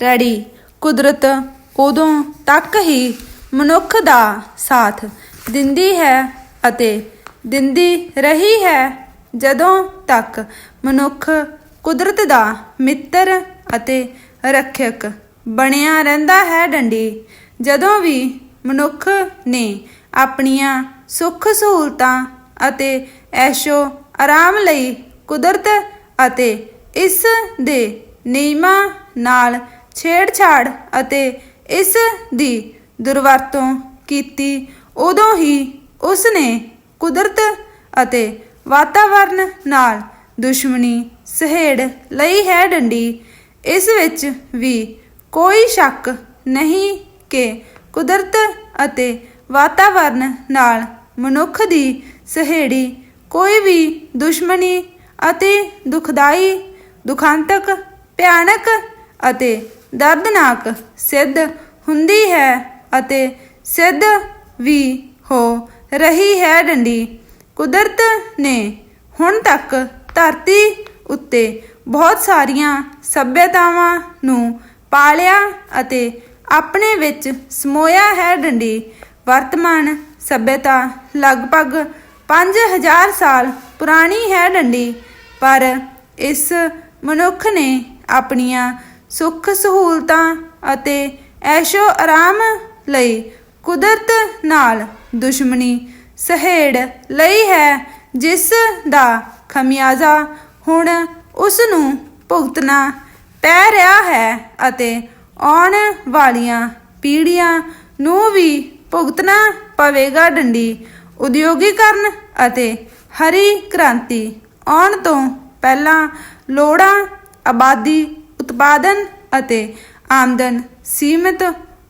Ready. ਕੁਦਰਤ ਉਦੋਂ ਤੱਕ ਹੀ ਮਨੁੱਖ ਦਾ ਸਾਥ ਦਿੰਦੀ ਹੈ ਅਤੇ ਦਿੰਦੀ ਰਹੀ ਹੈ ਜਦੋਂ ਤੱਕ ਮਨੁੱਖ ਕੁਦਰਤ ਦਾ ਮਿੱਤਰ ਅਤੇ ਰੱਖਿਅਕ ਬਣਿਆ ਰਹਿੰਦਾ ਹੈ ਡੰਡੀ। ਜਦੋਂ ਵੀ ਮਨੁੱਖ ਨੇ ਆਪਣੀਆਂ ਸੁੱਖ ਸਹੂਲਤਾਂ ਅਤੇ ਐਸ਼ੋ ਆਰਾਮ ਲਈ ਕੁਦਰਤ ਅਤੇ ਇਸ ਦੇ ਨਿਯਮਾਂ ਨਾਲ ਛੇੜਛਾੜ ਅਤੇ ਇਸ ਦੀ ਦੁਰਵਰਤੋਂ ਕੀਤੀ, ਉਦੋਂ ਹੀ ਉਸ ਨੇ ਕੁਦਰਤ ਅਤੇ ਵਾਤਾਵਰਨ ਨਾਲ ਦੁਸ਼ਮਣੀ ਸਹੇੜ ਲਈ ਹੈ ਡੰਡੀ। ਇਸ ਵਿੱਚ ਵੀ ਕੋਈ ਸ਼ੱਕ ਨਹੀਂ ਕਿ ਕੁਦਰਤ ਅਤੇ ਵਾਤਾਵਰਨ ਨਾਲ ਮਨੁੱਖ ਦੀ ਸਹੇੜੀ ਕੋਈ ਵੀ ਦੁਸ਼ਮਣੀ ਅਤੇ ਦੁਖਦਾਈ, ਦੁਖਾਂਤਕ, ਭਿਆਨਕ ਅਤੇ ਦਰਦਨਾਕ, ਸਿੱਧ ਹੁੰਦੀ ਹੈ ਅਤੇ ਸਿੱਧ ਵੀ ਹੋ ਰਹੀ ਹੈ ਡੰਡੀ। ਕੁਦਰਤ ਨੇ ਹੁਣ ਤੱਕ ਧਰਤੀ ਉੱਤੇ ਬਹੁਤ ਸਾਰੀਆਂ ਸਭਿਅਤਾਵਾਂ ਨੂੰ ਪਾਲਿਆ ਅਤੇ ਆਪਣੇ ਵਿੱਚ ਸਮੋਇਆ ਹੈ ਡੰਡੀ। ਵਰਤਮਾਨ ਸਭਿਅਤਾ ਲਗਭਗ 5000 ਸਾਲ ਪੁਰਾਣੀ ਹੈ ਡੰਡੀ, ਪਰ ਇਸ ਮਨੁੱਖ ਨੇ ਆਪਣੀਆਂ ਸੁੱਖ ਸਹੂਲਤਾਂ ਅਤੇ ਐਸ਼ੋ ਆਰਾਮ ਲਈ ਕੁਦਰਤ ਨਾਲ ਦੁਸ਼ਮਣੀ ਸਹੇੜ ਲਈ ਹੈ, ਜਿਸ ਦਾ ਖਮਿਆਜ਼ਾ ਹੁਣ ਉਸ ਨੂੰ ਭੁਗਤਣਾ ਪੈ ਰਿਹਾ ਹੈ ਅਤੇ ਆਉਣ ਵਾਲੀਆਂ ਪੀੜ੍ਹੀਆਂ ਨੂੰ ਵੀ ਭੁਗਤਣਾ ਪਵੇਗਾ ਡੰਡੀ। ਉਦਯੋਗੀਕਰਨ ਅਤੇ ਹਰੀ ਕ੍ਰਾਂਤੀ ਆਉਣ ਤੋਂ ਪਹਿਲਾਂ ਲੋੜਾਂ ਆਬਾਦੀ ਉਤਪਾਦਨ ਅਤੇ ਆਮਦਨ ਸੀਮਿਤ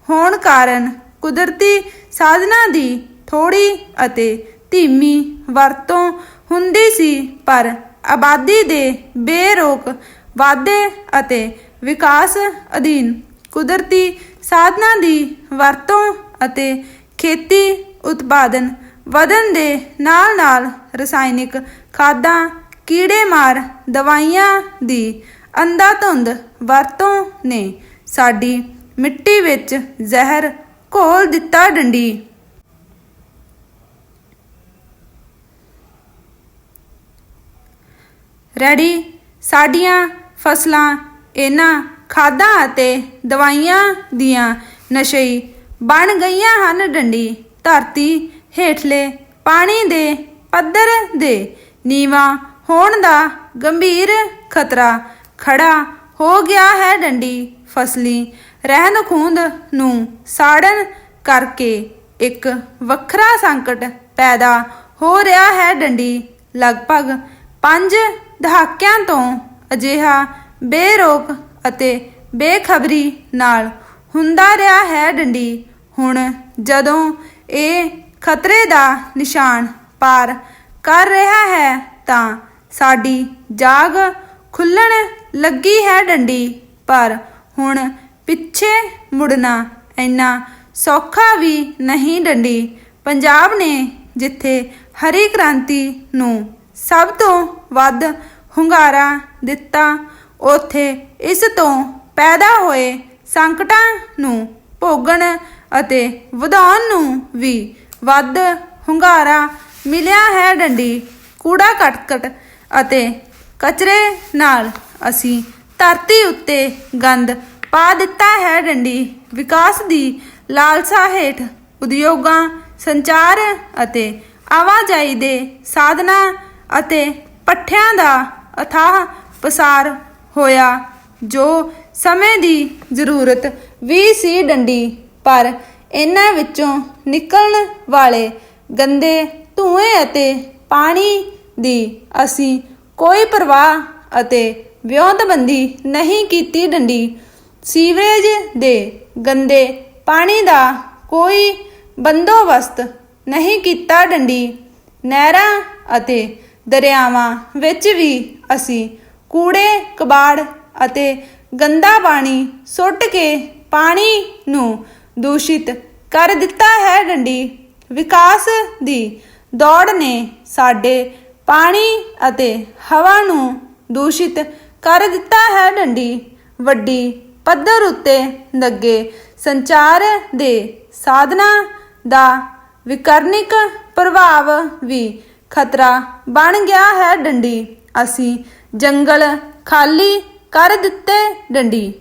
ਹੋਣ ਕਾਰਨ ਕੁਦਰਤੀ ਸਾਧਨਾਂ ਦੀ ਥੋੜੀ ਅਤੇ ਧੀਮੀ ਵਰਤੋਂ ਹੁੰਦੀ ਸੀ, ਪਰ ਆਬਾਦੀ ਦੇ ਬੇਰੋਕ ਵਾਧੇ ਅਤੇ ਵਿਕਾਸ ਅਧੀਨ ਕੁਦਰਤੀ ਸਾਧਨਾਂ ਦੀ ਵਰਤੋਂ ਅਤੇ ਖੇਤੀ ਉਤਪਾਦਨ ਵਧਣ ਦੇ ਨਾਲ-ਨਾਲ ਰਸਾਇਣਿਕ ਖਾਦਾਂ, ਕੀੜੇਮਾਰ ਦਵਾਈਆਂ ਦੀ ਅੰਧਾਧੁੰਦ ਵਰਤੋਂ ਨੇ ਸਾਡੀ ਮਿੱਟੀ ਵਿੱਚ ਜ਼ਹਿਰ ਘੋਲ ਦਿੱਤਾ ਡੰਡੀ। ਰੈਡੀ, ਸਾਡੀਆਂ ਫਸਲਾਂ, ਇਹਨਾਂ ਖਾਦਾਂ ਅਤੇ ਦਵਾਈਆਂ ਦੀਆਂ ਨਸ਼ਈ ਬਣ ਗਈਆਂ ਹਨ ਡੰਡੀ। ਧਰਤੀ ਹੇਠਲੇ ਪਾਣੀ ਦੇ ਪੱਧਰ ਦੇ ਨੀਵਾ ਹੋਣ ਦਾ ਗੰਭੀਰ ਖਤਰਾ ਖੜਾ ਹੋ ਗਿਆ ਹੈ ਡੰਡੀ ਫਸਲੀ। ਰਹਿਣ ਖੂੰਦ ਨੂੰ ਸਾੜਨ ਕਰਕੇ ਇੱਕ ਵੱਖਰਾ ਸੰਕਟ ਪੈਦਾ ਹੋ ਰਿਹਾ ਹੈ ਡੰਡੀ। ਲਗਭਗ 5 ਦਹਾਕਿਆਂ ਤੋਂ ਅਜਿਹਾ ਬੇਰੋਕ ਅਤੇ ਬੇਖਬਰੀ ਨਾਲ ਹੁੰਦਾ ਰਿਹਾ ਹੈ ਡੰਡੀ। ਹੁਣ ਜਦੋਂ ਇਹ ਖਤਰੇ ਦਾ ਨਿਸ਼ਾਨ ਪਾਰ ਕਰ ਰਿਹਾ ਹੈ ਤਾਂ ਸਾਡੀ ਜਾਗ ਖੁੱਲਣ ਲੱਗੀ ਹੈ ਡੰਡੀ, ਪਰ ਹੁਣ ਪਿੱਛੇ ਮੁੜਨਾ ਇੰਨਾ ਸੌਖਾ ਵੀ ਨਹੀਂ ਡੰਡੀ। ਪੰਜਾਬ ਨੇ ਜਿੱਥੇ ਹਰੀ ਕ੍ਰਾਂਤੀ ਨੂੰ ਸਭ ਤੋਂ ਵੱਧ ਹੁੰਗਾਰਾ ਦਿੱਤਾ, ਉਥੇ ਇਸ ਤੋਂ ਪੈਦਾ ਹੋਏ ਸੰਕਟਾਂ ਨੂੰ ਭੋਗਣ ਅਤੇ ਵਧਾਉਣ ਨੂੰ ਵੀ ਵੱਧ ਹੁੰਗਾਰਾ ਮਿਲਿਆ ਹੈ ਡੰਡੀ। ਕੂੜਾ ਕਟਕਟ ਅਤੇ ਕਚਰੇ ਨਾਲ ਅਸੀਂ ਧਰਤੀ ਉੱਤੇ ਗੰਦ ਪਾ ਦਿੱਤਾ ਹੈ ਡੰਡੀ। ਵਿਕਾਸ ਦੀ ਲਾਲਸਾ ਹੇਠ ਉਦਯੋਗਾਂ, ਸੰਚਾਰ ਅਤੇ ਆਵਾਜਾਈ ਦੇ ਸਾਧਨਾਂ ਅਤੇ ਪੱਠਿਆਂ ਦਾ ਅਥਾਹ ਪਸਾਰ ਹੋਇਆ, ਜੋ ਸਮੇਂ ਦੀ ਜ਼ਰੂਰਤ ਵੀ ਸੀ ਡੰਡੀ। ਪਰ ਇਹਨਾਂ ਵਿੱਚੋਂ ਨਿਕਲਣ ਵਾਲੇ ਗੰਦੇ ਧੂਏ ਅਤੇ ਪਾਣੀ ਦੀ ਅਸੀਂ ਕੋਈ ਪਰਵਾਹ ਅਤੇ ਵਿਉਂਤਬੰਦੀ ਨਹੀਂ ਕੀਤੀ ਡੰਡੀ। ਸੀਵਰੇਜ ਦੇ ਗੰਦੇ ਪਾਣੀ ਦਾ ਕੋਈ ਬੰਦੋਬਸਤ ਨਹੀਂ ਕੀਤਾ ਡੰਡੀ। ਨਹਿਰਾਂ ਅਤੇ ਦਰਿਆਵਾਂ ਵਿੱਚ ਵੀ ਅਸੀਂ ਕੂੜੇ, ਕਬਾੜ ਅਤੇ ਗੰਦਾ ਪਾਣੀ ਸੁੱਟ ਕੇ ਪਾਣੀ ਨੂੰ ਦੂਸ਼ਿਤ ਕਰ ਦਿੱਤਾ ਹੈ ਡੰਡੀ। ਵਿਕਾਸ ਦੀ ਦੌੜ ਨੇ ਸਾਡੇ ਪਾਣੀ ਅਤੇ ਹਵਾ ਨੂੰ ਦੂਸ਼ਿਤ ਕਰ ਦਿੱਤਾ ਹੈ ਡੰਡੀ। ਵੱਡੀ ਪੱਧਰ ਉੱਤੇ ਲੱਗੇ ਸੰਚਾਰ ਦੇ ਸਾਧਨਾਂ ਦਾ ਵਿਕਰਨਿਕ ਪ੍ਰਭਾਵ ਵੀ ਖਤਰਾ ਬਣ ਗਿਆ ਹੈ ਡੰਡੀ। ਅਸੀਂ ਜੰਗਲ ਖਾਲੀ ਕਰ ਦਿੱਤੇ ਡੰਡੀ।